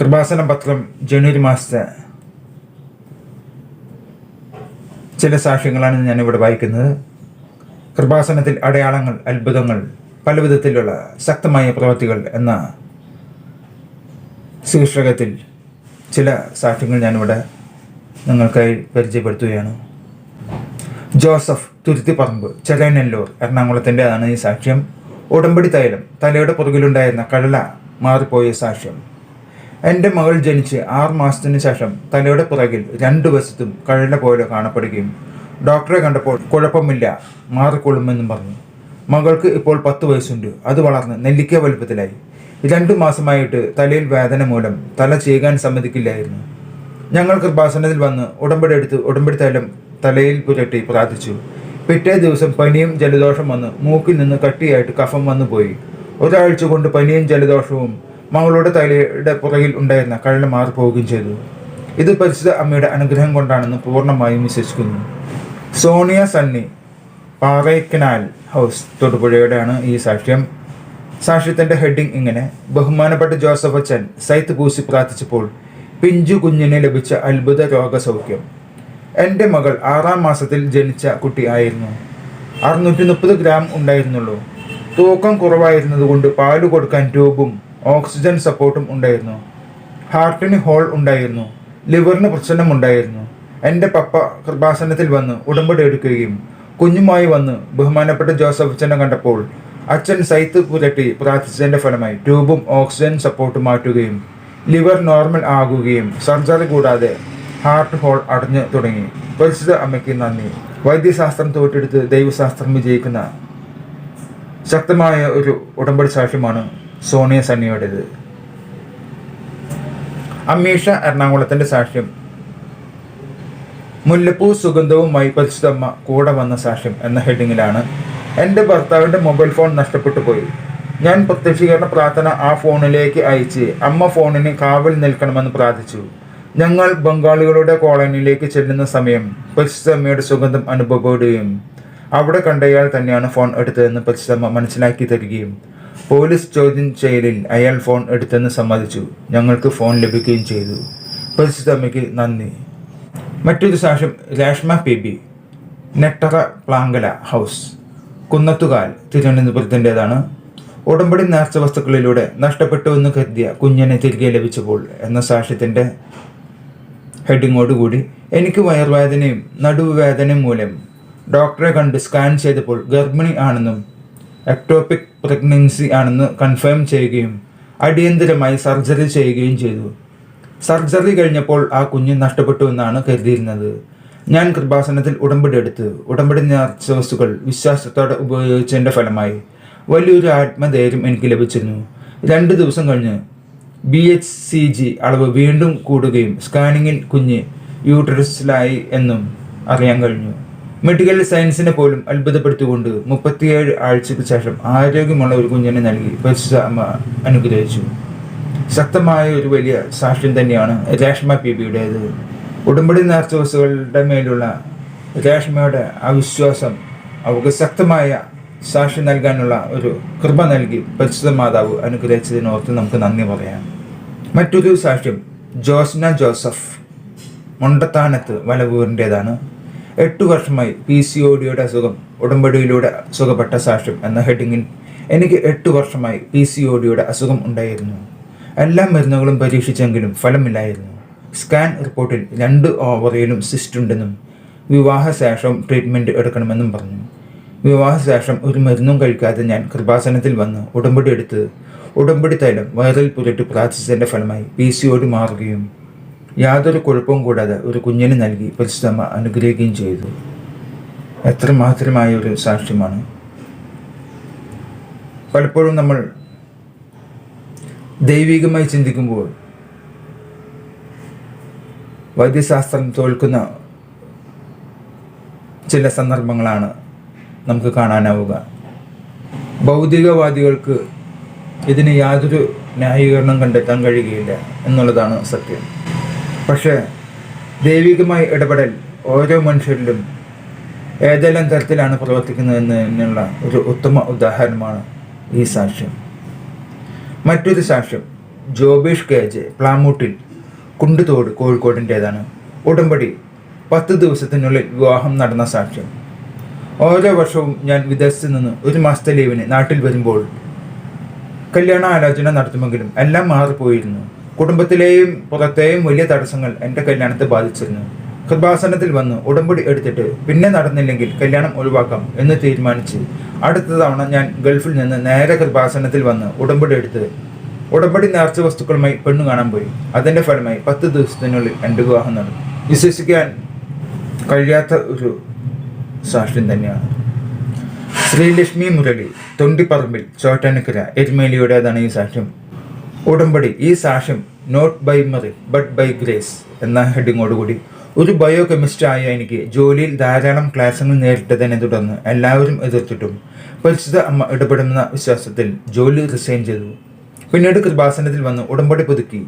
കൃപാസന പത്രം ജനുവരി മാസത്തെ ചില സാക്ഷ്യങ്ങളാണ് ഞാനിവിടെ വായിക്കുന്നത്. കൃപാസനത്തിൽ അടയാളങ്ങൾ അത്ഭുതങ്ങൾ പല വിധത്തിലുള്ള ശക്തമായ പ്രവൃത്തികൾ എന്ന ശീർഷകത്തിൽ ചില സാക്ഷ്യങ്ങൾ ഞാനിവിടെ നിങ്ങൾക്കായി പരിചയപ്പെടുത്തുകയാണ്. ജോസഫ് തുരുത്തിപ്പറമ്പ് ചെറൈനെല്ലൂർ എറണാകുളത്തിന്റെതാണ് ഈ സാക്ഷ്യം. ഉടമ്പടി തൈലം തലയുടെ പുറകിലുണ്ടായിരുന്ന കടല മാറിപ്പോയ സാക്ഷ്യം. എന്റെ മകൾ ജനിച്ച് ആറ് മാസത്തിന് ശേഷം തലയുടെ പുറകിൽ രണ്ടു വശത്തും കഴല പോലെ കാണപ്പെടുകയും ഡോക്ടറെ കണ്ടപ്പോൾ കുഴപ്പമില്ല മാറിക്കൊള്ളുമെന്നും പറഞ്ഞു. മകൾക്ക് ഇപ്പോൾ പത്ത് വയസ്സുണ്ട്. അത് വളർന്ന് നെല്ലിക്ക വലുപ്പത്തിലായി. രണ്ടു മാസമായിട്ട് തലയിൽ വേദന മൂലം തല ചെയ്യാൻ സമ്മതിക്കില്ലായിരുന്നു. ഞങ്ങൾ കൃപാസനത്തിൽ വന്ന് ഉടമ്പടി എടുത്ത് ഉടമ്പടി തലം തലയിൽ പുരട്ടി പ്രാർത്ഥിച്ചു. പിറ്റേ ദിവസം പനിയും ജലദോഷം വന്ന് മൂക്കിൽ നിന്ന് കട്ടിയായിട്ട് കഫം വന്നു പോയി ഒരാഴ്ച കൊണ്ട് പനിയും ജലദോഷവും മകളുടെ തലയുടെ പുറകിൽ ഉണ്ടായിരുന്ന കഴല മാറിപ്പോവുകയും ചെയ്തു. ഇത് പരിശുദ്ധ അമ്മയുടെ അനുഗ്രഹം കൊണ്ടാണെന്ന് പൂർണമായും വിശ്വസിക്കുന്നു. സോണിയ സണ്ണി പാറയ്ക്കനാൽ ഹൗസ് തൊടുപുഴയുടെയാണ് ഈ സാക്ഷ്യം. സാക്ഷ്യത്തിന്റെ ഹെഡിങ് ഇങ്ങനെ. ബഹുമാനപ്പെട്ട ജോസഫ് അച്ഛൻ സൈത്ത് പൂശി പ്രാർത്ഥിച്ചപ്പോൾ പിഞ്ചു കുഞ്ഞിന് ലഭിച്ച അത്ഭുത രോഗസൗഖ്യം. എന്റെ മകൾ ആറാം മാസത്തിൽ ജനിച്ച കുട്ടി ആയിരുന്നു. അറുന്നൂറ്റി മുപ്പത് ഗ്രാം ഉണ്ടായിരുന്നുള്ളൂ. തൂക്കം കുറവായിരുന്നതുകൊണ്ട് പാൽ കൊടുക്കാൻ ട്യൂബും ഓക്സിജൻ സപ്പോർട്ടും ഉണ്ടായിരുന്നു. ഹാർട്ടിന് ഹോൾ ഉണ്ടായിരുന്നു. ലിവറിന് പ്രശ്നമുണ്ടായിരുന്നു എന്റെ പപ്പ കൃപാസനത്തിൽ വന്ന് ഉടമ്പടി എടുക്കുകയും കുഞ്ഞുമായി വന്ന് ബഹുമാനപ്പെട്ട ജോസഫ് അച്ഛനെ കണ്ടപ്പോൾ അച്ഛൻ സൈത്ത് പുരട്ടി പ്രാർത്ഥിച്ചതിന്റെ ഫലമായി ട്യൂബും ഓക്സിജൻ സപ്പോർട്ടും മാറ്റുകയും ലിവർ നോർമൽ ആകുകയും സർജറി കൂടാതെ ഹാർട്ട് ഹോൾ അടഞ്ഞു തുടങ്ങി. പരിശുദ്ധ അമ്മയ്ക്ക് നന്ദി. വൈദ്യശാസ്ത്രം തോറ്റെടുത്ത് ദൈവശാസ്ത്രം വിജയിക്കുന്ന ശക്തമായ ഒരു ഉടമ്പടി സാക്ഷ്യമാണ് സോണിയ സണ്ണിയുടേത്. അമ്മീഷ എറണാകുളത്തിന്റെ സാക്ഷ്യം. മുല്ലപ്പൂ സുഗന്ധവുമായി പരിശുദ്ധമ്മ കൂടെ വന്ന സാക്ഷ്യം എന്ന ഹെഡിങ്ങിലാണ് എന്റെ ഭർത്താവിന്റെ മൊബൈൽ ഫോൺ നഷ്ടപ്പെട്ടു പോയി. ഞാൻ പ്രത്യക്ഷീകരണ പ്രാർത്ഥന ആ ഫോണിലേക്ക് അയച്ച് അമ്മ ഫോണിന് കാവൽ നിൽക്കണമെന്ന് പ്രാർത്ഥിച്ചു. ഞങ്ങൾ ബംഗാളികളുടെ കോളനിയിലേക്ക് ചെല്ലുന്ന സമയം പരിശുദ്ധമ്മയുടെ സുഗന്ധം അനുഭവപ്പെടുകയും അവിടെ കണ്ടയാൾ തന്നെയാണ് ഫോൺ എടുത്തതെന്ന് പരിശുദ്ധമ്മ മനസ്സിലാക്കി തരികയും പോലീസ് ചോദ്യം ചെയ്യലിൽ അയാൾ ഫോൺ എടുത്തെന്ന് സമ്മതിച്ചു. ഞങ്ങൾക്ക് ഫോൺ ലഭിക്കുകയും ചെയ്തു. പരിശുദ്ധമ്മയ്ക്ക് നന്ദി. മറ്റൊരു സാക്ഷ്യം Reshma P B Nettara Plankala house Kunnathukal തിരുവനന്തപുരത്തിന്റെതാണ്. ഉടമ്പടി നേർച്ച വസ്തുക്കളിലൂടെ നഷ്ടപ്പെട്ടു എന്ന് കരുതിയ കുഞ്ഞനെ തിരികെ ലഭിച്ചപ്പോൾ എന്ന സാക്ഷ്യത്തിന്റെ ഹെഡിങ്ങോടുകൂടി എനിക്ക് വയറുവേദനയും നടുവുവേദനയും മൂലം ഡോക്ടറെ കണ്ട് സ്കാൻ ചെയ്തപ്പോൾ ഗർഭിണി ആണെന്നും എക്ടോപിക് പ്രഗ്നൻസി ആണെന്ന് കൺഫേം ചെയ്യുകയും അടിയന്തരമായി സർജറി ചെയ്യുകയും ചെയ്തു. സർജറി കഴിഞ്ഞപ്പോൾ ആ കുഞ്ഞ് നഷ്ടപ്പെട്ടു എന്നാണ് കരുതിയിരുന്നത്. ഞാൻ കൃപാസനത്തിൽ ഉടമ്പടി എടുത്ത് ഉടമ്പടി നേർച്ച വസ്തുക്കൾ വിശ്വാസത്തോടെ ഉപയോഗിച്ചതിന്റെ ഫലമായി വലിയൊരു ആത്മധൈര്യം എനിക്ക് ലഭിച്ചിരുന്നു. രണ്ട് ദിവസം കഴിഞ്ഞ് ബി എച്ച് സി ജി അളവ് വീണ്ടും കൂടുകയും സ്കാനിങ്ങിൽ കുഞ്ഞ് യൂട്ടറസിലായി എന്നും അറിയാൻ കഴിഞ്ഞു. മെഡിക്കൽ സയൻസിനെ പോലും അത്ഭുതപ്പെടുത്തിക്കൊണ്ട് മുപ്പത്തിയേഴ് ആഴ്ചയ്ക്ക് ശേഷം ആരോഗ്യമുള്ള ഒരു കുഞ്ഞിനെ നൽകി പരിശുദ്ധ അമ്മ അനുഗ്രഹിച്ചു. ശക്തമായ ഒരു വലിയ സാക്ഷ്യം തന്നെയാണ് രേഷ്മ പി ബിയുടേത് ഉടമ്പടി നേർച്ചവസുകളുടെ മേലുള്ള രേഷ്മയുടെ അവിശ്വാസം അവർക്ക് ശക്തമായ സാക്ഷ്യം നൽകാനുള്ള ഒരു കൃപ നൽകി പരിശുദ്ധ മാതാവ് അനുഗ്രഹിച്ചതിനോർത്ത് നമുക്ക് നന്ദി പറയാം. മറ്റൊരു സാക്ഷ്യം ജോസ്ന ജോസഫ്. മൊണ്ടത്താനത്ത് വലവൂരിന്റെതാണ്. എട്ടു വർഷമായി പി സി ഒ ഡിയുടെ അസുഖം ഉടമ്പടിയിലൂടെ സുഖപ്പെട്ട സാക്ഷ്യം എന്ന ഹെഡിങ്ങിൽ എനിക്ക് എട്ടു വർഷമായി പി സി ഒ ഡിയുടെ അസുഖം ഉണ്ടായിരുന്നു. എല്ലാ മരുന്നുകളും പരീക്ഷിച്ചെങ്കിലും ഫലമില്ലായിരുന്നു. സ്കാൻ റിപ്പോർട്ടിൽ രണ്ട് ഓവറിയിലും സിസ്റ്റ് ഉണ്ടെന്നും വിവാഹശേഷം ട്രീറ്റ്മെന്റ് എടുക്കണമെന്നും പറഞ്ഞു. വിവാഹശേഷം ഒരു മരുന്നും കഴിക്കാതെ ഞാൻ കൃപാസനത്തിൽ വന്ന് ഉടമ്പടി എടുത്ത് ഉടമ്പടി തൈലം വയറിൽ പുരട്ടി പ്രാർത്ഥിച്ചതിന്റെ ഫലമായി പി സി ഒ ഡി മാറുകയും യാതൊരു കുഴപ്പവും കൂടാതെ ഒരു കുഞ്ഞിന് നൽകി പരിശുദ്ധമ്മ അനുഗ്രഹിക്കുകയും ചെയ്തു. എത്ര ഒരു സാക്ഷ്യമാണ്. പലപ്പോഴും നമ്മൾ ദൈവികമായി ചിന്തിക്കുമ്പോൾ വൈദ്യശാസ്ത്രം തോൽക്കുന്ന ചില സന്ദർഭങ്ങളാണ് നമുക്ക് കാണാനാവുക. ഭൗതികവാദികൾക്ക് ഇതിന് യാതൊരു ന്യായീകരണം കണ്ടെത്താൻ കഴിയുകയില്ല എന്നുള്ളതാണ് സത്യം. പക്ഷേ ദൈവികമായ ഇടപെടൽ ഓരോ മനുഷ്യരിലും ഏതെല്ലാം തരത്തിലാണ് പ്രവർത്തിക്കുന്നതെന്നുള്ള ഒരു ഉത്തമ ഉദാഹരണമാണ് ഈ സാക്ഷ്യം. മറ്റൊരു സാക്ഷ്യം ജോബീഷ് കേജ് പ്ലാമൂട്ടിൽ കുണ്ടുതോട് കോഴിക്കോടിന്റേതാണ്. ഉടമ്പടി പത്ത് ദിവസത്തിനുള്ളിൽ വിവാഹം നടന്ന സാക്ഷ്യം. ഓരോ വർഷവും ഞാൻ വിദേശത്ത് നിന്ന് ഒരു മാസത്തെ ലീവിന് നാട്ടിൽ വരുമ്പോൾ കല്യാണ ആലോചന നടത്തുമെങ്കിലും എല്ലാം മാറിപ്പോയിരുന്നു. കുടുംബത്തിലെയും പുറത്തെയും വലിയ തടസ്സങ്ങൾ എന്റെ കല്യാണത്തെ ബാധിച്ചിരുന്നു. കൃപാസനത്തിൽ വന്ന് ഉടമ്പടി എടുത്തിട്ട് പിന്നെ നടന്നില്ലെങ്കിൽ കല്യാണം ഒഴിവാക്കാം എന്ന് തീരുമാനിച്ച് അടുത്ത തവണ ഞാൻ ഗൾഫിൽ നിന്ന് നേരെ കൃപാസനത്തിൽ വന്ന് ഉടമ്പടി എടുത്ത് ഉടമ്പടി നേർച്ച വസ്തുക്കളുമായി പെണ്ണു കാണാൻ പോയി. അതിന്റെ ഫലമായി പത്ത് ദിവസത്തിനുള്ളിൽ എന്റെ വിവാഹം നടന്നു. വിശ്വസിക്കാൻ കഴിയാത്ത ഒരു സാക്ഷ്യം തന്നെയാണ്. ശ്രീലക്ഷ്മി മുരളി തൊണ്ടിപ്പറമ്പിൽ ചോറ്റാനിക്കര എരുമേലിയുടേതാണ് ഈ സാക്ഷ്യം ഉടമ്പടി ഈ സാക്ഷ്യം not by merit but by grace എന്ന ഹെഡിങ്ങോടുകൂടി ഒരു ബയോ കെമിസ്റ്റായ എനിക്ക് ജോലിയിൽ ധാരാളം ക്ലാസുകൾ നേരിട്ടതിനെ തുടർന്ന് എല്ലാവരും എതിർത്തിട്ടും പരിശുദ്ധ അമ്മ ഇടപെടുന്ന വിശ്വാസത്തിൽ ജോലി റിസൈൻ ചെയ്തു. പിന്നീട് കൃപാസനത്തിൽ വന്ന് ഉടമ്പടി പുതുക്കി.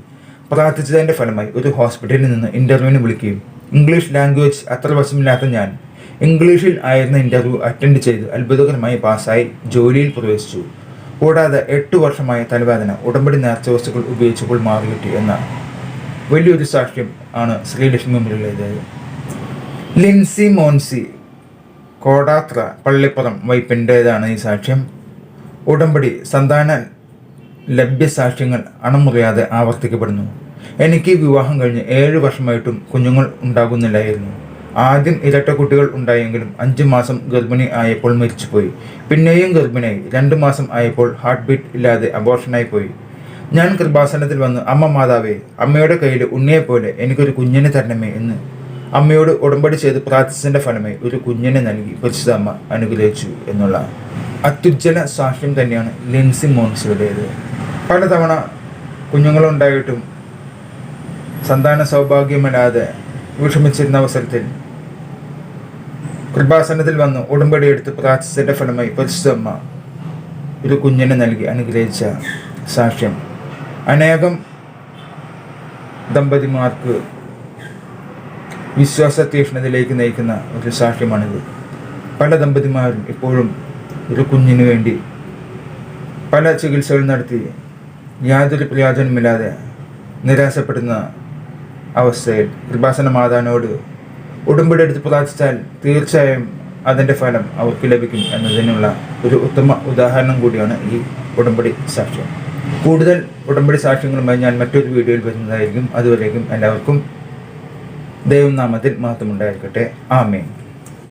പ്രാർത്ഥിച്ചതിന്റെ ഫലമായി ഒരു ഹോസ്പിറ്റലിൽ നിന്ന് ഇന്റർവ്യൂവിന് വിളിക്കുകയും. ഇംഗ്ലീഷ് ലാംഗ്വേജ് അത്ര വശമില്ലാത്ത ഞാൻ ഇംഗ്ലീഷിൽ ആയിരുന്ന ഇന്റർവ്യൂ അറ്റൻഡ് ചെയ്ത് അത്ഭുതകരമായി പാസ്സായി ജോലിയിൽ പ്രവേശിച്ചു. കൂടാതെ എട്ട് വർഷമായി തലവേദന ഉടമ്പടി നേർച്ച വസ്തുക്കൾ ഉപയോഗിച്ചപ്പോൾ മാറിയിട്ടു എന്ന വലിയൊരു സാക്ഷ്യം ആണ് ശ്രീലക്ഷ്മി മുരളിയുടേത് ലിൻസി മോൻസി കോടാത്ര പള്ളിപ്പുറം വൈപ്പിന്റേതാണ് ഈ സാക്ഷ്യം. ഉടമ്പടി സന്താന ലഭ്യ സാക്ഷ്യങ്ങൾ അണമുറിയാതെ ആവർത്തിക്കപ്പെടുന്നു. എനിക്ക് വിവാഹം കഴിഞ്ഞ് ഏഴ് വർഷമായിട്ടും കുഞ്ഞുങ്ങൾ ഉണ്ടാകുന്നില്ലായിരുന്നു. ആദ്യം ഇരട്ട കുട്ടികൾ ഉണ്ടായെങ്കിലും അഞ്ച് മാസം ഗർഭിണി ആയപ്പോൾ മരിച്ചുപോയി. പിന്നെയും ഗർഭിണിയായി. രണ്ട് മാസം ആയപ്പോൾ ഹാർട്ട് ബീറ്റ് ഇല്ലാതെ അബോർഷനായി പോയി. ഞാൻ കൃപാസനത്തിൽ വന്ന് അമ്മ മാതാവേ അമ്മയുടെ കയ്യിൽ ഉണ്ണിയെപ്പോലെ എനിക്കൊരു കുഞ്ഞിനെ തരണമേ എന്ന് അമ്മയോട് ഉടമ്പടി ചെയ്ത് പ്രാർത്ഥിച്ചതിന്റെ ഫലമായി ഒരു കുഞ്ഞിനെ നൽകി. പരിശുദ്ധ അമ്മ അനുഗ്രഹിച്ചു എന്നുള്ള അത്യുജ്ജല സാക്ഷ്യം തന്നെയാണ് ലിൻസി മോൺസിയുടേത്. പലതവണ കുഞ്ഞുങ്ങളുണ്ടായിട്ടും സന്താന സൗഭാഗ്യമല്ലാതെ വിഷമിച്ചിരുന്ന അവസരത്തിൽ കൃപാസനത്തിൽ വന്ന്. ഉടമ്പടി എടുത്ത് പ്രാർത്ഥിച്ചതിന്റെ ഫലമായി പരിശുദ്ധമ്മ ഒരു കുഞ്ഞിനെ നൽകി അനുഗ്രഹിച്ച സാക്ഷ്യം. അനേകം ദമ്പതിമാർക്ക് വിശ്വാസ തീഷ്ണതയിലേക്ക് നയിക്കുന്ന ഒരു സാക്ഷ്യമാണിത്. പല ദമ്പതിമാരും ഇപ്പോഴും ഒരു കുഞ്ഞിന് വേണ്ടി പല ചികിത്സകൾ നടത്തി യാതൊരു പ്രയോജനമില്ലാതെ നിരാശപ്പെടുന്ന അവസ്ഥയിൽ കൃപാസന മാതാവിനോട് ഉടമ്പടി എടുത്ത് പ്രാർത്ഥിച്ചാൽ തീർച്ചയായും അതിന്റെ ഫലം അവർക്ക് ലഭിക്കും എന്നതിനുള്ള ഒരു ഉത്തമ ഉദാഹരണം കൂടിയാണ് ഈ ഉടമ്പടി സാക്ഷ്യം. കൂടുതൽ ഉടമ്പടി സാക്ഷ്യങ്ങളുമായി ഞാൻ മറ്റൊരു വീഡിയോയിൽ വരുന്നതായിരിക്കും. അതുവരേക്കും എല്ലാവർക്കും ദൈവനാമത്തിൽ മാത്രമുണ്ടായിരിക്കട്ടെ ആമേൻ.